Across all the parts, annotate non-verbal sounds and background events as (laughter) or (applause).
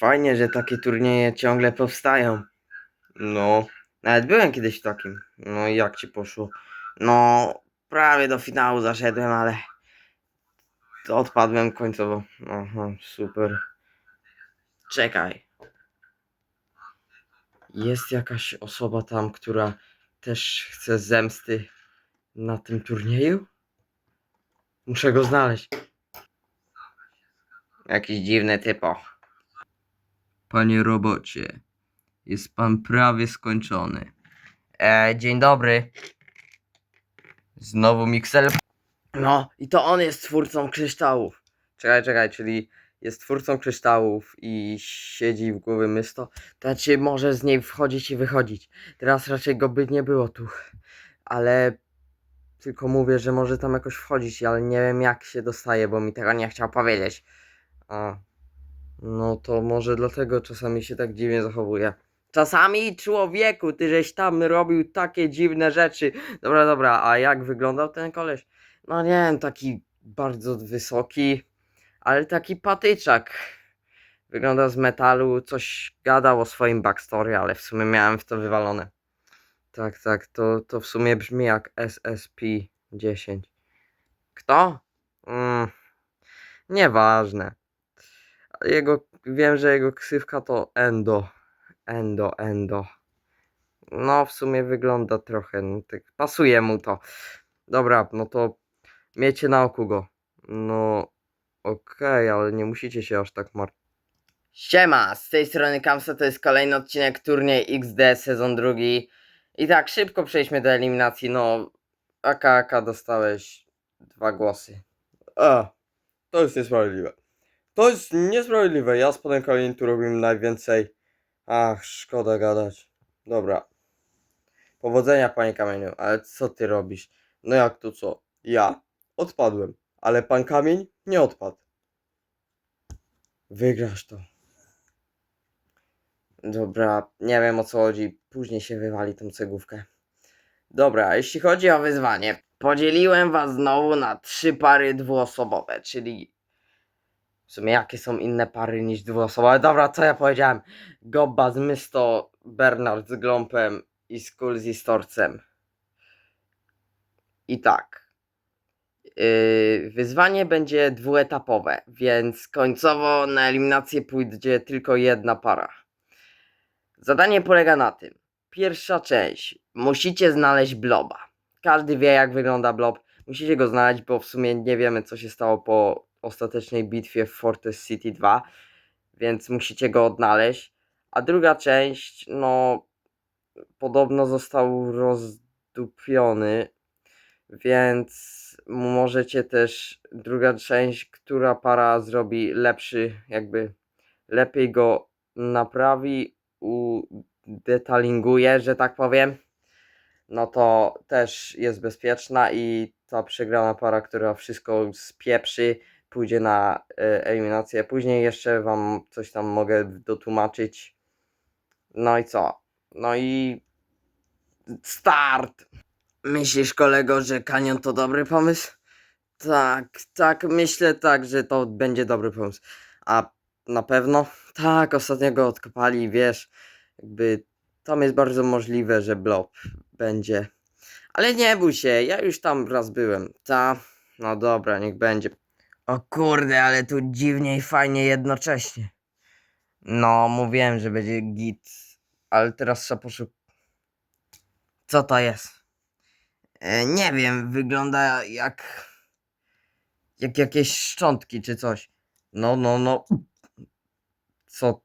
Fajnie, że takie turnieje ciągle powstają. No, nawet byłem kiedyś w takim. No i jak ci poszło? No, prawie do finału zaszedłem, ale to odpadłem końcowo. Aha, super. Czekaj. Jest jakaś osoba tam, która też chce zemsty na tym turnieju? Muszę go znaleźć. Jakiś dziwny typo. Panie robocie, jest pan prawie skończony. E, dzień dobry. Znowu Mixel. No, i to on jest twórcą kryształów. Czekaj, czekaj, czyli jest twórcą kryształów i siedzi w głowie mysto. To znaczy może z niej wchodzić i wychodzić. Teraz raczej go by nie było tu. Ale tylko mówię, że może tam jakoś wchodzić, ale nie wiem jak się dostaje, bo mi tego nie chciał powiedzieć. A. No to może dlatego czasami się tak dziwnie zachowuje. Czasami człowieku, ty żeś tam robił takie dziwne rzeczy. Dobra, dobra, a jak wyglądał ten koleś? No nie wiem, taki bardzo wysoki, ale taki patyczak. Wyglądał z metalu, coś gadał o swoim backstory, ale w sumie miałem w to wywalone. Tak, tak, to, to w sumie brzmi jak SSP-10. Kto? Mm, nieważne. Jego, wiem, że jego ksywka to Endo. Endo, Endo. No, w sumie wygląda trochę, no, tak, pasuje mu to. Dobra, no to miejcie na oku go. No, okej, ale nie musicie się aż tak martwić. Siema, z tej strony Kamsa to jest kolejny odcinek Turniej XD sezon drugi. I tak, szybko przejdźmy do eliminacji, no, AKK dostałeś dwa głosy. A, to jest niesprawiedliwe. To jest niesprawiedliwe. Ja z Kamieniem tu robimy najwięcej. Ach, szkoda gadać. Dobra. Powodzenia, panie Kamieniu, ale co ty robisz? No jak to co? Ja odpadłem, ale pan Kamień nie odpadł. Wygrasz to. Dobra, nie wiem o co chodzi. Później się wywali tą cegówkę. Dobra, jeśli chodzi o wyzwanie, podzieliłem was znowu na trzy pary dwuosobowe, czyli w sumie jakie są inne pary niż dwuosobowe? Dobra, co ja powiedziałem? Gobba z Mysto, Bernard z Glompem i Skulzi z Torcem. I tak. Yy, wyzwanie będzie dwuetapowe, więc końcowo na eliminację pójdzie tylko jedna para. Zadanie polega na tym. Pierwsza część. Musicie znaleźć bloba. Każdy wie jak wygląda blob. Musicie go znaleźć, bo w sumie nie wiemy co się stało po ostatecznej bitwie w Fortress City 2, więc musicie go odnaleźć. A druga część, no, podobno został rozdupiony, więc możecie też, druga część, która para zrobi lepszy, jakby lepiej go naprawi, udetalinguje, że tak powiem, no to też jest bezpieczna i ta przegrana para, która wszystko spieprzy, pójdzie na e, eliminację. Później jeszcze wam coś tam mogę dotłumaczyć. No i co? No i start! Myślisz, kolego, że kanion to dobry pomysł? Tak, tak, myślę tak, że to będzie dobry pomysł. A na pewno? Tak, ostatnio go odkopali, wiesz, jakby tam jest bardzo możliwe, że blob będzie. Ale nie bój się, ja już tam raz byłem. Ta, no dobra, niech będzie. O kurde, ale tu dziwnie i fajnie jednocześnie. No, mówiłem, że będzie git, ale teraz trzeba poszukać. Co to jest? E, nie wiem, wygląda jak. jak jakieś szczątki czy coś. No, no, no. Co?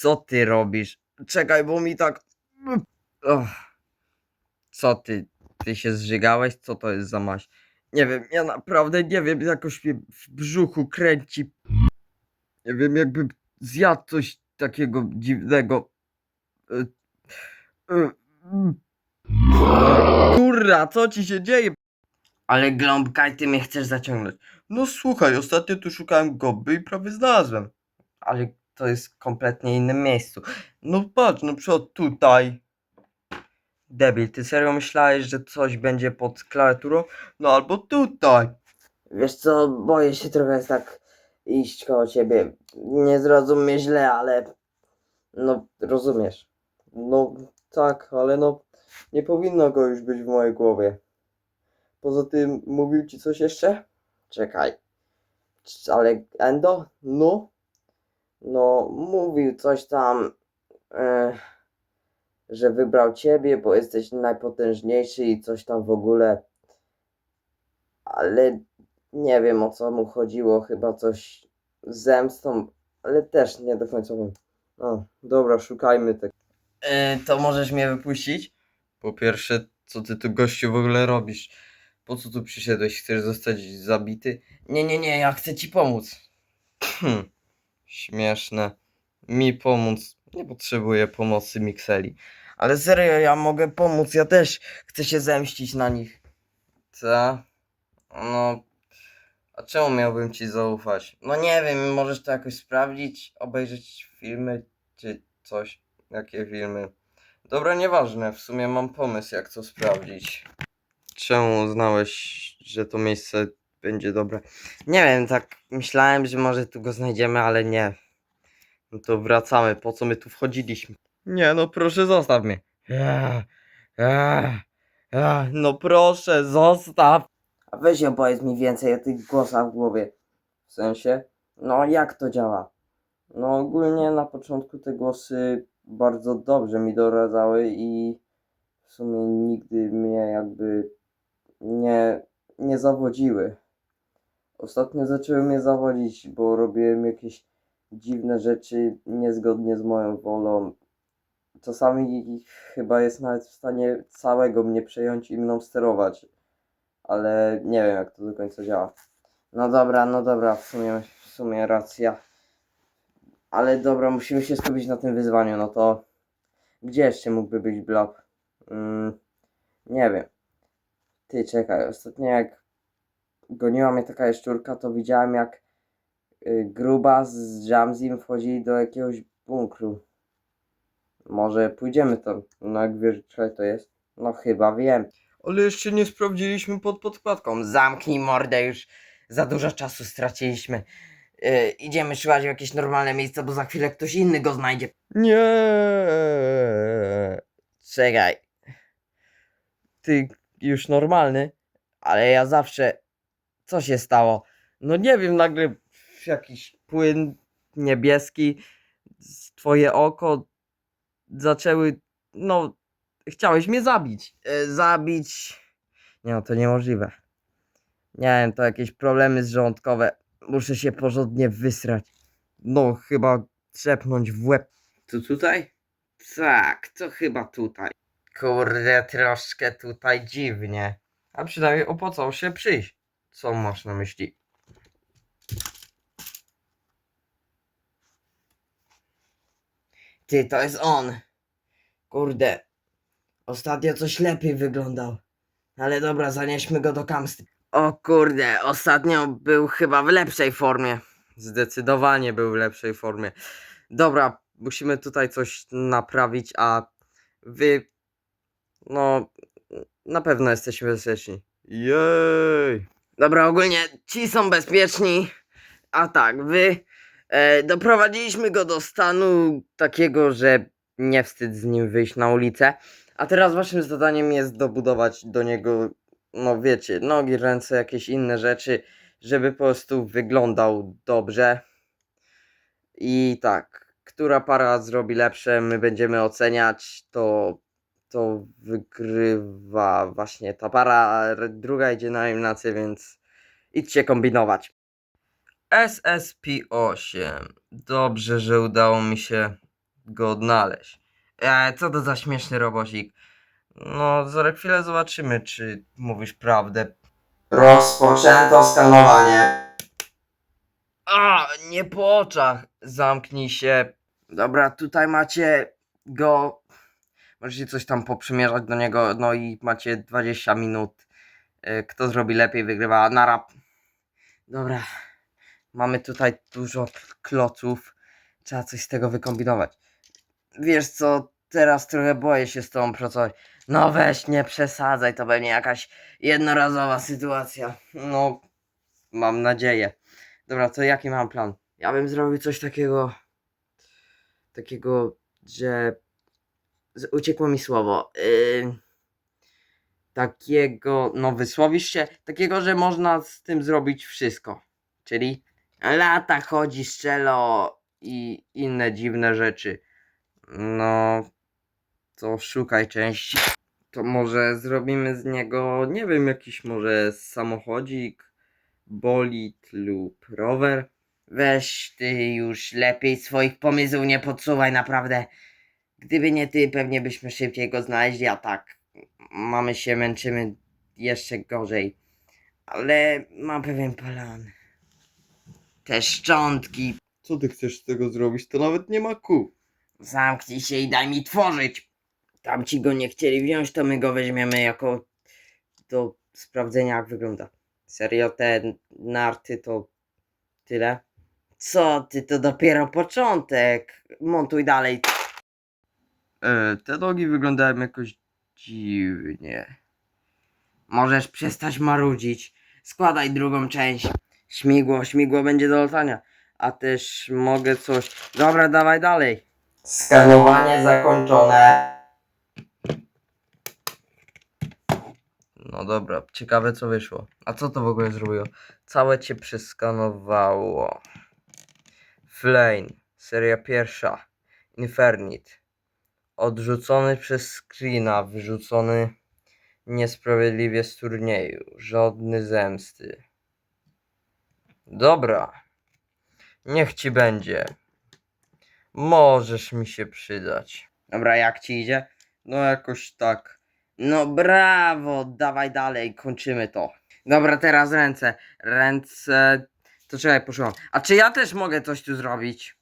Co ty robisz? Czekaj, bo mi tak. Co ty? Ty się zżygałeś? Co to jest za maś? Nie wiem, ja naprawdę nie wiem, jakoś mnie w brzuchu kręci. Nie wiem, jakbym zjadł coś takiego dziwnego. E, e, mm. Kurra, co ci się dzieje? Ale Gląbkaj, ty mnie chcesz zaciągnąć. No słuchaj, ostatnio tu szukałem gobby i prawie znalazłem. Ale to jest kompletnie innym miejscu. No patrz, na przykład tutaj. Debil, ty serio myślałeś, że coś będzie pod klawiaturą? No albo tutaj. Wiesz co, boję się trochę tak iść koło ciebie. Nie zrozum mnie źle, ale no rozumiesz. No tak, ale no nie powinno go już być w mojej głowie. Poza tym mówił ci coś jeszcze? Czekaj. Ale Endo? No? No, mówił coś tam, e, że wybrał ciebie, bo jesteś najpotężniejszy i coś tam w ogóle. Ale nie wiem o co mu chodziło, chyba coś z zemstą, ale też nie do końca wiem. No, dobra, szukajmy tego. to możesz mnie wypuścić? Po pierwsze, co ty tu gościu w ogóle robisz? Po co tu przyszedłeś? Chcesz zostać zabity? Nie, nie, nie, ja chcę ci pomóc. Hmm, (clears throat) śmieszne. Mi pomóc. Nie potrzebuję pomocy Mikseli. Ale serio, ja mogę pomóc, ja też chcę się zemścić na nich. Co? No, a czemu miałbym ci zaufać? No nie wiem, możesz to jakoś sprawdzić, obejrzeć filmy czy coś. Jakie filmy? Dobra, nieważne, w sumie mam pomysł jak to sprawdzić. Czemu uznałeś, że to miejsce będzie dobre? Nie wiem, tak myślałem, że może tu go znajdziemy, ale nie. No to wracamy, po co my tu wchodziliśmy? Nie no, proszę zostaw mnie. Ja, ja, ja, no proszę, zostaw. A weź opowiedz mi więcej o tych głosach w głowie. W sensie? No jak to działa? No ogólnie na początku te głosy bardzo dobrze mi doradzały i w sumie nigdy mnie jakby nie, nie zawodziły. Ostatnio zaczęły mnie zawodzić, bo robiłem jakieś dziwne rzeczy niezgodnie z moją wolą. Czasami chyba jest nawet w stanie całego mnie przejąć i mną sterować, ale nie wiem jak to do końca działa. No dobra, no dobra, w sumie, w sumie racja. Ale dobra, musimy się skupić na tym wyzwaniu, no to gdzie jeszcze mógłby być Blob? Mm, nie wiem. Ty, czekaj, ostatnio jak goniła mnie taka jaszczurka, to widziałem jak gruba z Jamzim wchodzili do jakiegoś bunkru. Może pójdziemy tam, no jak wiesz, czy to jest? No chyba wiem. Ale jeszcze nie sprawdziliśmy pod podkładką. Zamknij mordę już. Za dużo czasu straciliśmy. Yy, idziemy szukać w jakieś normalne miejsce, bo za chwilę ktoś inny go znajdzie. Nie. Czekaj. Ty już normalny, ale ja zawsze. Co się stało? No nie wiem, nagle jakiś płyn niebieski, twoje oko zaczęły. No, chciałeś mnie zabić. E, zabić. Nie no, to niemożliwe. Nie wiem, to jakieś problemy żołądkowe. Muszę się porządnie wysrać. No, chyba trzepnąć w łeb. Tu tutaj? Tak, to chyba tutaj. Kurde, troszkę tutaj dziwnie. A przynajmniej opłacało się przyjść. Co masz na myśli? Ty, to jest on. Kurde. Ostatnio coś lepiej wyglądał. Ale dobra, zanieśmy go do kamsty. O kurde, ostatnio był chyba w lepszej formie. Zdecydowanie był w lepszej formie. Dobra, musimy tutaj coś naprawić, a wy. No, na pewno jesteśmy bezpieczni. Jej! Dobra, ogólnie ci są bezpieczni, a tak, wy. E, doprowadziliśmy go do stanu takiego, że nie wstyd z nim wyjść na ulicę. A teraz waszym zadaniem jest dobudować do niego, no wiecie, nogi, ręce, jakieś inne rzeczy, żeby po prostu wyglądał dobrze. I tak, która para zrobi lepsze, my będziemy oceniać, to, to wygrywa właśnie ta para, druga idzie na eliminację, więc idźcie kombinować. SSP8. Dobrze, że udało mi się go odnaleźć. E, co to za śmieszny robocik? No, za chwilę zobaczymy, czy mówisz prawdę. Rozpoczęto skanowanie. A, nie po oczach. Zamknij się. Dobra, tutaj macie go. Możecie coś tam poprzymierzać do niego. No i macie 20 minut. E, Kto zrobi lepiej, wygrywa. Nara. Dobra. Mamy tutaj dużo kloców. Trzeba coś z tego wykombinować. Wiesz co, teraz trochę boję się z tobą pracować. No weź, nie przesadzaj, to będzie jakaś jednorazowa sytuacja. No, mam nadzieję. Dobra, to jaki mam plan? Ja bym zrobił coś takiego. Takiego, że. Uciekło mi słowo. Yy, takiego. No, wysłowisz się. Takiego, że można z tym zrobić wszystko. Czyli lata chodzi, szczelo i inne dziwne rzeczy. No. To szukaj części. To może zrobimy z niego, nie wiem, jakiś może samochodzik, bolid lub rower. Weź ty już lepiej swoich pomysłów nie podsuwaj, naprawdę. Gdyby nie ty, pewnie byśmy szybciej go znaleźli, a tak mamy się, męczymy jeszcze gorzej. Ale mam pewien plan. Te szczątki. Co ty chcesz z tego zrobić? To nawet nie ma kół. Zamknij się i daj mi tworzyć. Tamci go nie chcieli wziąć, to my go weźmiemy jako do sprawdzenia, jak wygląda. Serio, te narty to tyle? Co ty, to dopiero początek. Montuj dalej. E, te nogi wyglądają jakoś dziwnie. Możesz przestać marudzić. Składaj drugą część. Śmigło, śmigło będzie do latania. A też mogę coś. Dobra, dawaj dalej. Skanowanie zakończone. No dobra, ciekawe co wyszło. A co to w ogóle zrobiło? Całe cię przeskanowało. Flame, seria pierwsza. Infernit. Odrzucony przez screena, wyrzucony niesprawiedliwie z turnieju. Żadny zemsty. Dobra. Niech ci będzie. Możesz mi się przydać. Dobra, jak ci idzie? No jakoś tak. No brawo, dawaj dalej, kończymy to. Dobra, teraz ręce. Ręce. To czekaj, poszłam. A czy ja też mogę coś tu zrobić?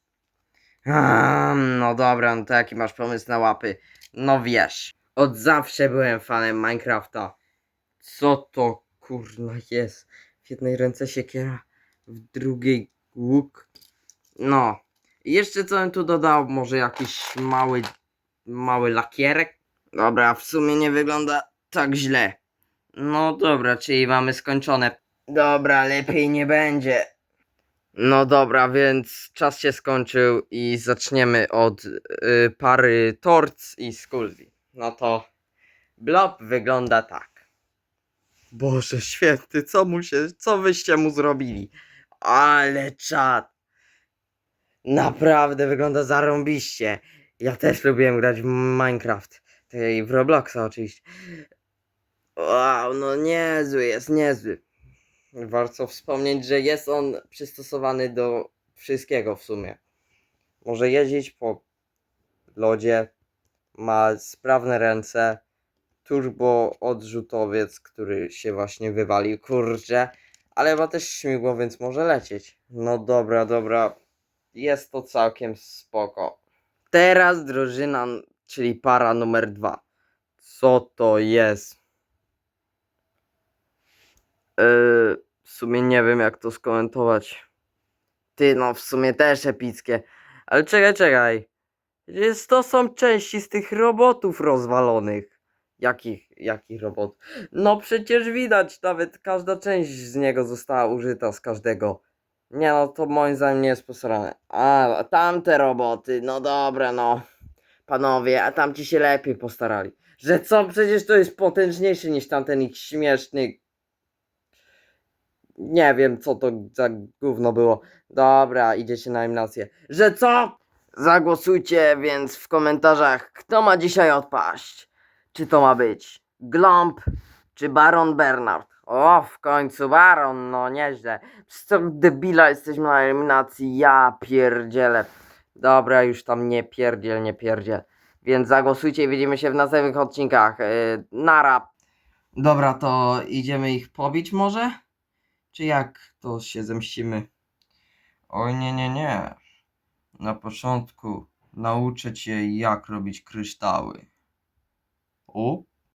Um, no dobra, no to jaki masz pomysł na łapy? No wiesz, od zawsze byłem fanem Minecrafta. Co to kurna jest? W jednej ręce siekiera, w drugiej łuk. No. Jeszcze co bym tu dodał? Może jakiś mały, mały lakierek? Dobra, w sumie nie wygląda tak źle. No dobra, czyli mamy skończone. Dobra, lepiej nie będzie. No dobra, więc czas się skończył i zaczniemy od y, pary Torc i Skulzi. No to Blob wygląda tak. Boże święty, co mu się, co wyście mu zrobili? Ale czad. Naprawdę wygląda zarąbiście. Ja też lubiłem grać w Minecraft. Tej w Robloxa oczywiście. Wow, no niezły jest, niezły. Warto wspomnieć, że jest on przystosowany do wszystkiego w sumie. Może jeździć po lodzie, ma sprawne ręce, turbo odrzutowiec, który się właśnie wywalił, kurczę, ale ma też śmigło, więc może lecieć. No dobra, dobra, jest to całkiem spoko. Teraz drużyna, czyli para numer dwa. Co to jest? Yy, w sumie nie wiem jak to skomentować. Ty no w sumie też epickie. Ale czekaj, czekaj. Przecież to są części z tych robotów rozwalonych. Jakich, jakich robotów? No przecież widać, nawet każda część z niego została użyta z każdego. Nie no, to moim zdaniem nie jest posrane. A, tamte roboty, no dobra no. Panowie, a tamci się lepiej postarali. Że co, przecież to jest potężniejszy niż tamten ich śmieszny nie wiem, co to za gówno było. Dobra, idziecie na eliminację. Że co? Zagłosujcie więc w komentarzach, kto ma dzisiaj odpaść. Czy to ma być Glomp, czy Baron Bernard? O, w końcu Baron, no nieźle. Z co debila jesteśmy na eliminacji, ja pierdzielę. Dobra, już tam nie pierdziel, nie pierdziel. Więc zagłosujcie i widzimy się w następnych odcinkach. Yy, nara. Dobra, to idziemy ich pobić może? Czy jak to się zemścimy? Oj, nie, nie, nie. Na początku nauczę cię, jak robić kryształy. O,